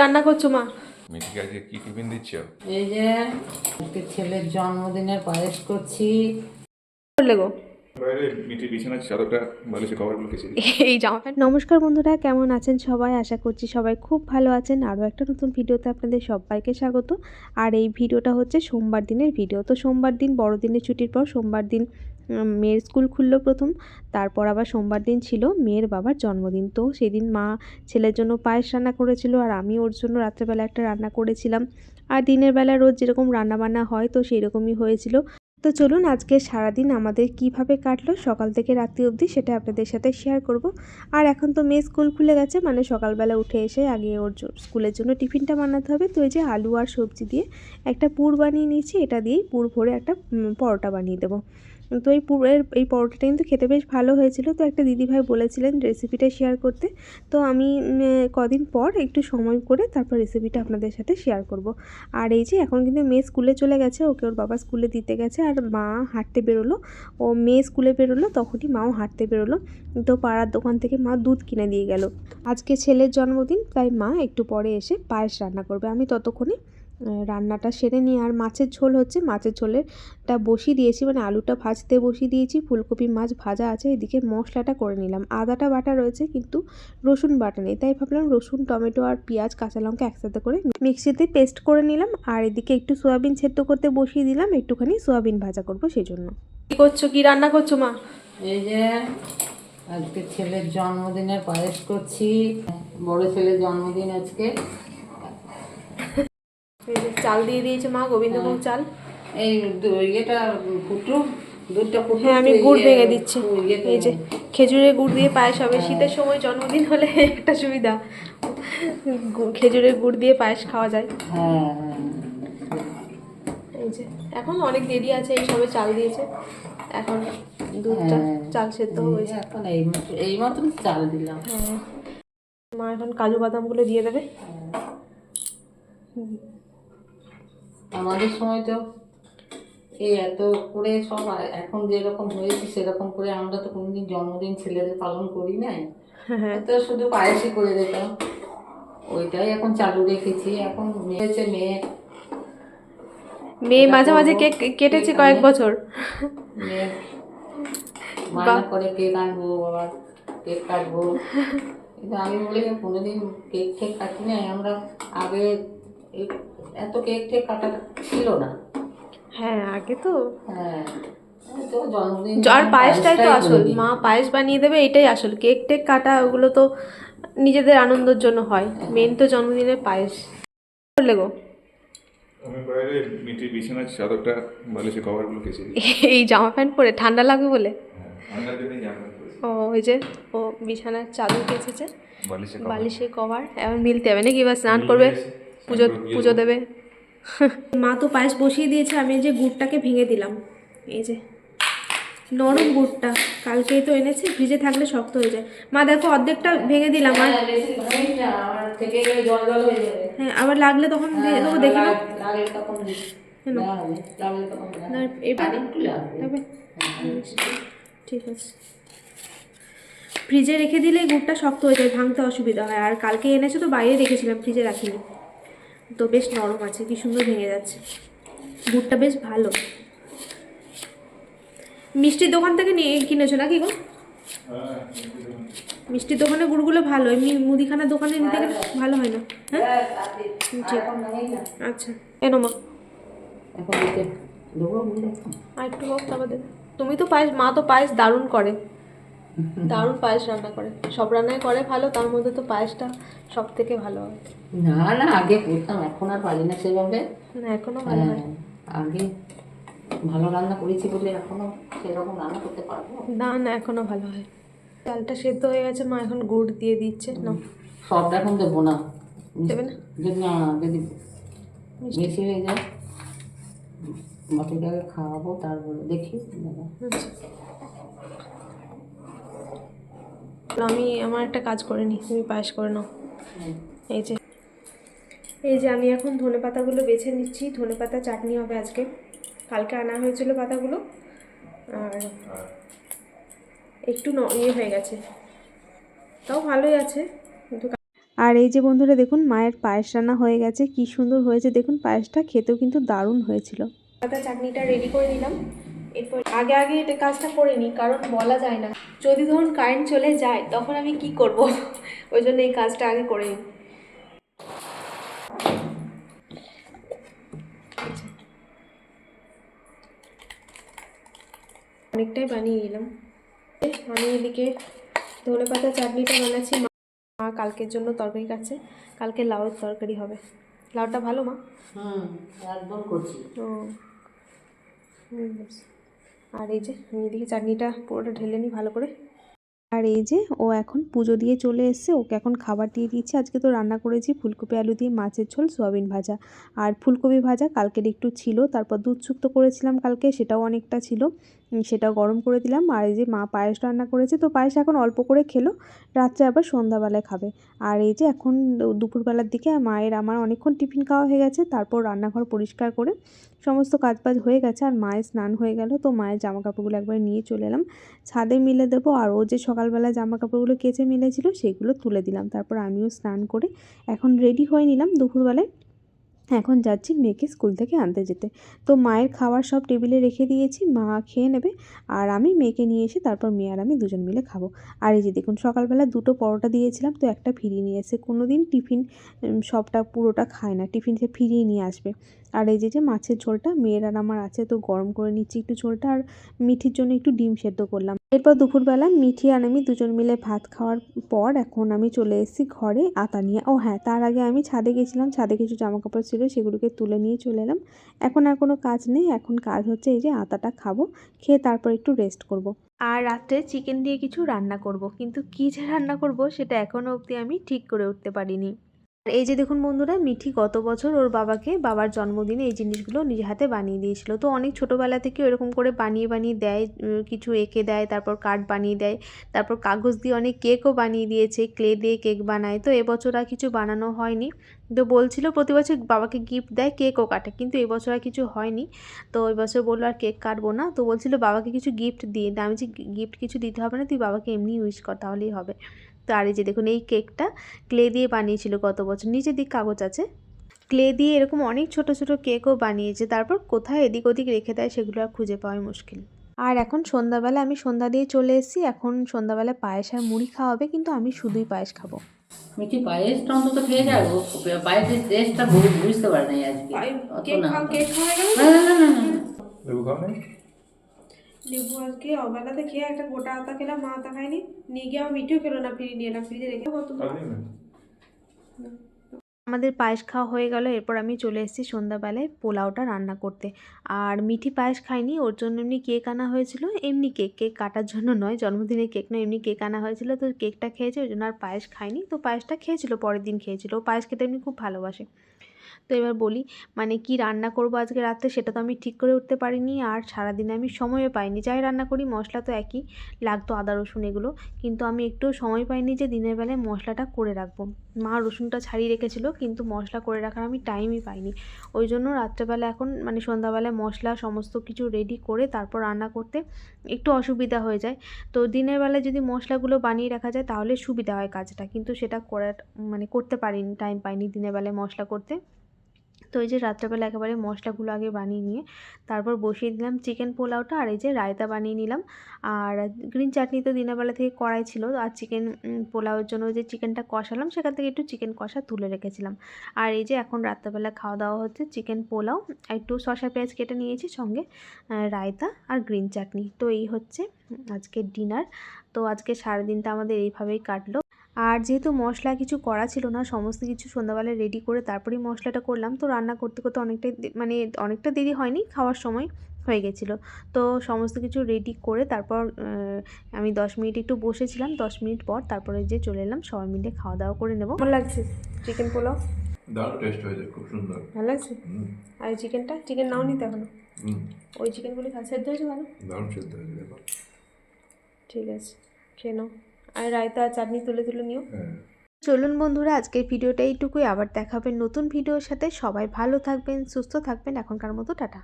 রান্না করছ মা? মিঠিকে আজকে কি টিফিন দিচ্ছ? এই যে আজকে ছেলের জন্মদিনের পায়েস করছি। করলে গো। এই জামা প্যান্ট নমস্কার বন্ধুরা কেমন আছেন সবাই? আশা করছি সবাই খুব ভালো আছেন। আরও একটা নতুন ভিডিওতে আপনাদের সবাইকে স্বাগত। আর এই ভিডিওটা হচ্ছে সোমবার দিনের ভিডিও। তো সোমবার দিন বড়দিনের ছুটির পর সোমবার দিন মেয়ের স্কুল খুললো প্রথম, তারপর আবার সোমবার দিন ছিল মেয়ের বাবার জন্মদিন। তো সেদিন মা ছেলের জন্য পায়েস রান্না করেছিল আর আমি ওর জন্য রাত্রেবেলা একটা রান্না করেছিলাম। আর দিনের বেলা রোজ যেরকম রান্না বান্না হয় তো সেই রকমই হয়েছিল। তো চলুন আজকে সারাদিন আমাদের কীভাবে কাটলো সকাল থেকে রাত্রি অবধি সেটা আপনাদের সাথে শেয়ার করব। আর এখন তো মেয়ে স্কুল খুলে গেছে মানে সকালবেলা উঠে এসে আগে ওর স্কুলের জন্য টিফিনটা বানাতে হবে। তো এই যে আলু আর সবজি দিয়ে একটা পুর বানিয়ে নিয়েছি, এটা দিয়েই পুর ভরে একটা পরোটা বানিয়ে দেবো। তো এই পুরের, এই পরোটাটা কিন্তু খেতে বেশ ভালো হয়েছিল। তো একটা দিদিভাই বলেছিলেন রেসিপিটা শেয়ার করতে। তো আমি কদিন পর একটু সময় করে তারপর রেসিপিটা আপনাদের সাথে শেয়ার করব। আর এই যে এখন কিন্তু মেয়ে স্কুলে চলে গেছে, ওকে ওর বাবা স্কুলে দিতে গেছে, আর মা হাঁটতে বেরোলো। ও মেয়ে স্কুলে বেরোলো, তখনই মাও হাঁটতে বেরোলো। তো পাড়ার দোকান থেকে মা দুধ কিনে দিয়ে গেল। আজকে ছেলের জন্মদিন, তাই মা একটু পরে এসে পায়েস রান্না করবে। আমি ততক্ষণে রান্নাটা সেরে নিয়ে, আর মাছের ঝোল হচ্ছে, মাছের ঝোলেরটা বসিয়ে দিয়েছি মানে আলুটা ভাজতে বসিয়ে দিয়েছি, ফুলকপি মাছ ভাজা আছে, এদিকে মশলাটা করে নিলাম। আদাটা বাটা রয়েছে, কিন্তু রসুন বাটা নেই, তাই ভাবলাম রসুন, টমেটো আর পেঁয়াজ, কাঁচা লঙ্কা একসাথে করে মিক্সিতে পেস্ট করে নিলাম, আর এদিকে একটু সোয়াবিন সেদ্ধ করতে বসিয়ে দিলাম, একটুখানি সোয়াবিন ভাজা করব সেই জন্য কি করছ? কি রান্না করছ মা? এই যে, আজকে ছেলের জন্মদিনের পায়েস করছি, বড় ছেলের জন্মদিন আজকে। চাল দিয়ে দিয়েছে মা গোবিন্দভোগ চাল। এই ইয়েটা ফুটু দুধটা ফুটু হ্যাঁ আমি গুড় ভেঙে দিচ্ছি। এই যে খেজুরের গুড় দিয়ে পায়েস হবে। শীতের সময় জন্মদিন হলে একটা সুবিধা। খেজুরের গুড় দিয়ে পায়েস খাওয়া যায়। হ্যাঁ। এই যে এখন অনেক দেরি আছে এই সবে চাল দিয়েছে। এখন দুধটা হ্যাঁ। চাল সেদ্ধ হয়েছে। এখন এই এই মতন চাল দিলাম। হ্যাঁ। মা এখন কাজু বাদামগুলো দিয়ে দেবে। আমাদের সময় তো এই এত করে সব এখন যেরকম হয়েছে সেরকম করে আমরা তো কোনোদিন জন্মদিন ছেলেদের পালন করি নাই। হ্যাঁ। তো শুধু পায়েসই করে দিতাম। ওইটাই এখন চালু রেখেছি। এখন মেয়ে হচ্ছে মেয়ে। মেয়ে মাঝে মাঝে কেক কেটেছে কয়েক বছর। মেয়ে মানা করে কেক আনব আবার কেক কাটবো। কিন্তু আমি বলি কোনোদিন কেক ঠেক কাটি নাই। আমরা আগে এত কেক ঠেক কাটা ছিল না। হ্যাঁ আগে তো। হ্যাঁ তো জন্মদিন আর পায়েসটাই তো আসল। মা পায়েস বানিয়ে দেবে এটাই আসল। কেক টেক কাটা ওগুলো তো নিজেদের আনন্দের জন্য হয়। মেন তো জন্মদিনের পায়েস। করলে গো। আমি বাইরে মিঠি বিছানার চাদরটা বালিশে কভারগুলো কেচে এই জামা প্যান্ট পরে? ঠান্ডা লাগবে বলে? হ্যাঁ ও ওই যে ও বিছানার চাদর কেচেছে। বালিশে কভার। এখন মিলতে হবে নাকি? এবার স্নান করবে? পুজো পুজো দেবে। মা তো পায়েস বসিয়ে দিয়েছে আমি যে গুড়টাকে ভেঙে দিলাম। এই যে নরম গুড়টা কালকেই তো এনেছে ফ্রিজে থাকলে শক্ত হয়ে যায়। মা দেখো অর্ধেকটা ভেঙে দিলাম আর হ্যাঁ, হয়ে যাবে। হ্যাঁ আবার লাগলে তখন দিয়ে দেবো দেখে। লাগবে। ঠিক আছে। ফ্রিজে রেখে দিলে গুড়টা শক্ত হয়ে যায় ভাঙতে অসুবিধা হয়। আর কালকে এনেছে তো বাইরে রেখেছিলাম ফ্রিজে রাখিনি। তো বেশ নরম আছে কি সুন্দর ভেঙে যাচ্ছে। গুড়টা বেশ ভালো। মিষ্টির দোকান থেকে নিয়ে কিনেছো নাকি গো? মিষ্টির দোকানে গুড়গুলো ভালো এমনি মুদিখানার দোকানে নিতে গেলে ভালো হয় না? হ্যাঁ? ঠিক না। আচ্ছা এনো মা। আর একটু তারপর তুমি তো পায়েস মা তো পায়েস দারুণ করে। দারুণ পায়েস রান্না করে। সব রান্নাই করে ভালো তার মধ্যে তো পায়েসটা সব থেকে ভালো হয়। না না আগে করতাম এখন আর পারি না সেভাবে। না এখনও ভালো হয়। হ্যাঁ, আগে ভালো রান্না করেছি বলে এখনও সেরকম রান্না করতে পারব? না না এখনও ভালো হয়। চালটা সেদ্ধ হয়ে গেছে মা এখন গুড় দিয়ে দিচ্ছে না সবটা এখন দেবো না। দেবে না? যদি না আগে যদি বেশি হয়ে যায় বাকিটাকে খাওয়াবো তারপরে দেখি। আচ্ছা। আমি আমার একটা কাজ করে নিই তুমি পায়েস করে নাও। এই যে। এই যে আমি এখন ধনে পাতাগুলো বেছে নিচ্ছি, ধনে পাতা চাটনি হবে আজকে। কালকে আনা হয়েছিল পাতাগুলো। আর একটু ইয়ে হয়ে গেছে। তাও ভালোই আছে। কিন্তু আর এই যে বন্ধুরা, দেখুন, মায়ের পায়েস রান্না হয়ে গেছে। কি সুন্দর হয়েছে। দেখুন, পায়েসটা খেতেও কিন্তু দারুণ হয়েছিল। পাতা চাটনিটা রেডি করে নিলাম। এরপর আগে আগে এটা কাজটা করে নিই কারণ বলা যায় না। যদি ধরুন কারেন্ট চলে যায় তখন আমি কি করব? ওই জন্য এই কাজটা আগে করে নিই। অনেকটাই বানিয়ে নিলাম। আমি এদিকে ধনে পাতা চাটনিটা বানাচ্ছি। মা কালকের জন্য তরকারি কাটছে কালকে লাউয়ের তরকারি হবে। লাউটা ভালো মা? হুম একদম করছি। ও। আর এই যে আমি এদিকে চাটনিটা পুরোটা ঢেলে নিই ভালো করে। আর এই যে, ও এখন পুজো দিয়ে চলে এসছে। ওকে এখন খাবার দিয়ে দিচ্ছি আজকে তো রান্না করেছি ফুলকপি, আলু দিয়ে, মাছের ঝোল, সোয়াবিন ভাজা। আর ফুলকপি ভাজা কালকের একটু ছিল, তারপর দুধ শুক্তো করেছিলাম কালকে, সেটাও অনেকটা ছিল। সেটাও গরম করে দিলাম। আর এই যে, মা পায়েস রান্না করেছে, তো পায়েস এখন অল্প করে খেলো, রাত্রে আবার সন্ধ্যাবেলায় খাবে। আর এই যে, এখন দুপুরবেলার দিকে মায়ের আমার অনেকক্ষণ টিফিন খাওয়া হয়ে গেছে, তারপর রান্নাঘর পরিষ্কার করে সমস্ত কাজবাজ হয়ে গেছে। আর মায়ের স্নান হয়ে গেল, তো মায়ের জামা কাপড়গুলো একবারে নিয়ে চলে এলাম। ছাদে মিলে দেবো, আর ও যে সকালবেলা জামা কাপড়গুলো কেচে মেলেছিল, সেগুলো তুলে দিলাম। তারপর আমিও স্নান করে এখন রেডি হয়ে নিলাম দুপুরবেলায়। এখন যাচ্ছি মেয়েকে স্কুল থেকে আনতে যেতে। তো মায়ের খাবার সব টেবিলে রেখে দিয়েছি, মা খেয়ে নেবে আর আমি মেয়েকে নিয়ে এসে তারপর মেয়ে আর আমি দুজন মিলে খাব। আর এই যে দেখুন, সকালবেলা দুটো পরোটা দিয়েছিলাম, তো একটা ফিরিয়ে নিয়ে এসে কোনো দিন টিফিন সবটা পুরোটা খায় না। টিফিন সে ফিরিয়ে নিয়ে আসবে। আর এই যে যে মাছের ঝোলটা, মেয়ের আর আমার আছে, তো গরম করে নিচ্ছি একটু ঝোলটা আর মিঠির জন্য একটু ডিম সেদ্ধ করলাম। এরপর দুপুরবেলা মিঠি আর আমি দুজন মিলে ভাত খাওয়ার পর এখন আমি চলে এসেছি ঘরে আতা নিয়ে। ও হ্যাঁ তার আগে আমি ছাদে গেছিলাম, ছাদে কিছু জামা কাপড় ছিল সেগুলোকে তুলে নিয়ে চলে এলাম এখন আর কোনো কাজ নেই, এখন কাজ হচ্ছে এই যে আতাটা খাব, খেয়ে তারপর একটু রেস্ট করব। আর রাত্রে চিকেন দিয়ে কিছু রান্না করব, কিন্তু কী যে রান্না করব সেটা এখনও অবধি আমি ঠিক করে উঠতে পারিনি আর এই যে দেখুন বন্ধুরা, মিঠি গত বছর ওর বাবাকে বাবার জন্মদিনে এই জিনিসগুলো নিজে হাতে বানিয়ে দিয়েছিল। তো অনেক ছোটোবেলা থেকে এরকম করে বানিয়ে বানিয়ে দেয় কিছু এঁকে দেয়, তারপর কার্ড বানিয়ে দেয়, তারপর কাগজ দিয়ে অনেক কেকও বানিয়ে দিয়েছে, ক্লে দিয়ে কেক বানায়। তো এবছর আর কিছু বানানো হয়নি। তো বলছিল প্রতি বছর বাবাকে গিফট দেয়, কেকও কাটে, কিন্তু এবছর আর কিছু হয়নি। তো ওই বছর বলল, আর কেক কাটবো না। তো বলছিল, বাবাকে কিছু গিফট দিয়ে। আমি যে গিফট কিছু দিতে হবে না, তুই বাবাকে এমনি উইশ কর, তাহলেই হবে। তো আর এই যে দেখুন এই কেকটা ক্লে দিয়ে বানিয়েছিল গত বছর। নিচের দিক কাগজ আছে। ক্লে দিয়ে এরকম অনেক ছোট ছোট কেকও বানিয়েছে। তারপর কোথায় এদিক ওদিক রেখে দেয় সেগুলো আর খুঁজে পাওয়াই মুশকিল। আর এখন সন্ধ্যাবেলা আমি সন্ধ্যা দিয়ে চলে এসেছি। এখন সন্ধ্যাবেলা পায়েস আর মুড়ি খাওয়া হবে কিন্তু আমি শুধুই পায়েস খাব। মিঠি পায়েসটা অন্তত খেয়ে যাব? পায়েসের টেস্টটা বুঝ- বুঝতে পারে আজকে। না। না না না না না। লেবু আজকে অবেলাতে খেয়ে একটা গোটা আতা খেলাম মা আতা খাইনি নিয়ে গিয়ে আমার মিঠিও খেলো না ফিরিয়ে নিয়ে এলাম ফ্রিজে রেখে কত আমাদের পায়েস খাওয়া হয়ে গেল এরপর আমি চলে এসেছি সন্ধ্যাবেলায় পোলাওটা রান্না করতে। আর মিঠি পায়েস খাইনি ওর জন্য এমনি কেক আনা হয়েছিল এমনি কেক কেক কাটার জন্য নয় জন্মদিনের কেক নয় এমনি কেক আনা হয়েছিল তো কেকটা খেয়েছে ওই জন্য আর পায়েস খাইনি তো পায়েসটা খেয়েছিল পরের দিন খেয়েছিল। ও পায়েস খেতে এমনি খুব ভালোবাসে। তো এবার বলি মানে কি রান্না করব আজকে রাতে সেটা তো আমি ঠিক করে উঠতে পারিনি আর সারাদিনে আমি সময়ও পাইনি। যাই রান্না করি, মশলা তো একই, লাগতো আদা, রসুন এগুলো, কিন্তু আমি একটু সময় পাইনি যে দিনের বেলায় মশলাটা করে রাখব। মা রসুনটা ছাড়িয়ে রেখেছিল, কিন্তু মশলা করে রাখার আমি টাইমই পাইনি। ওই জন্য রাত্রেবেলা এখন মানে সন্ধ্যাবেলায় মশলা সমস্ত কিছু রেডি করে তারপর রান্না করতে একটু অসুবিধা হয়ে যায়। তো দিনের বেলায় যদি মশলাগুলো বানিয়ে রাখা যায়, তাহলে সুবিধা হয় কাজটা। কিন্তু সেটা করার মানে করতে পারিনি টাইম পাইনি দিনের বেলায় মশলা করতে। তো এই যে রাত্রেবেলা একেবারে মশলাগুলো আগে বানিয়ে নিয়ে তারপর বসিয়ে দিলাম চিকেন পোলাওটা আর এই যে রায়তা বানিয়ে নিলাম। আর গ্রিন চাটনি তো দিনের বেলা থেকে করাই ছিল। আর চিকেন পোলাওয়ের জন্য যে চিকেনটা কষালাম সেখান থেকে একটু চিকেন কষা তুলে রেখেছিলাম। আর এই যে এখন রাত্রেবেলা খাওয়া দাওয়া হচ্ছে চিকেন পোলাও, একটু শসা, পেঁয়াজ কেটে নিয়েছি সঙ্গে রায়তা আর গ্রিন চাটনি। তো এই হচ্ছে আজকের ডিনার। তো আজকে সারাদিনটা আমাদের এইভাবেই কাটলো। আর যেহেতু মশলা কিছু করা ছিল না সমস্ত কিছু সন্ধ্যাবেলায় রেডি করে তারপরেই মশলাটা করলাম। তো রান্না করতে করতে অনেকটাই মানে অনেকটা দেরি হয়নি খাওয়ার সময় হয়ে গেছিল। তো সমস্ত কিছু রেডি করে তারপর আমি দশ মিনিট একটু বসেছিলাম। দশ মিনিট পর তারপরে যে চলে এলাম সবাই মিলে খাওয়া দাওয়া করে নেব। ভালো লাগছে চিকেন পোলাও? দারুণ টেস্ট হয়েছে খুব সুন্দর। ভালো লাগছে? আর চিকেনটা চিকেন নাও নিতে এখনও? ওই চিকেনগুলি খা সেদ্ধ হয়েছে ভালো? দারুণ সেদ্ধ হয়েছে ঠিক আছে খেয়ে নাও। আর রায়তা আর চাটনি তুলে তুলে নিও। হ্যাঁ। চলুন বন্ধুরা আজকের ভিডিওটা এইটুকুই। আবার দেখাবেন নতুন ভিডিওর সাথে। সবাই ভালো থাকবেন সুস্থ থাকবেন। এখনকার মতো টাটা।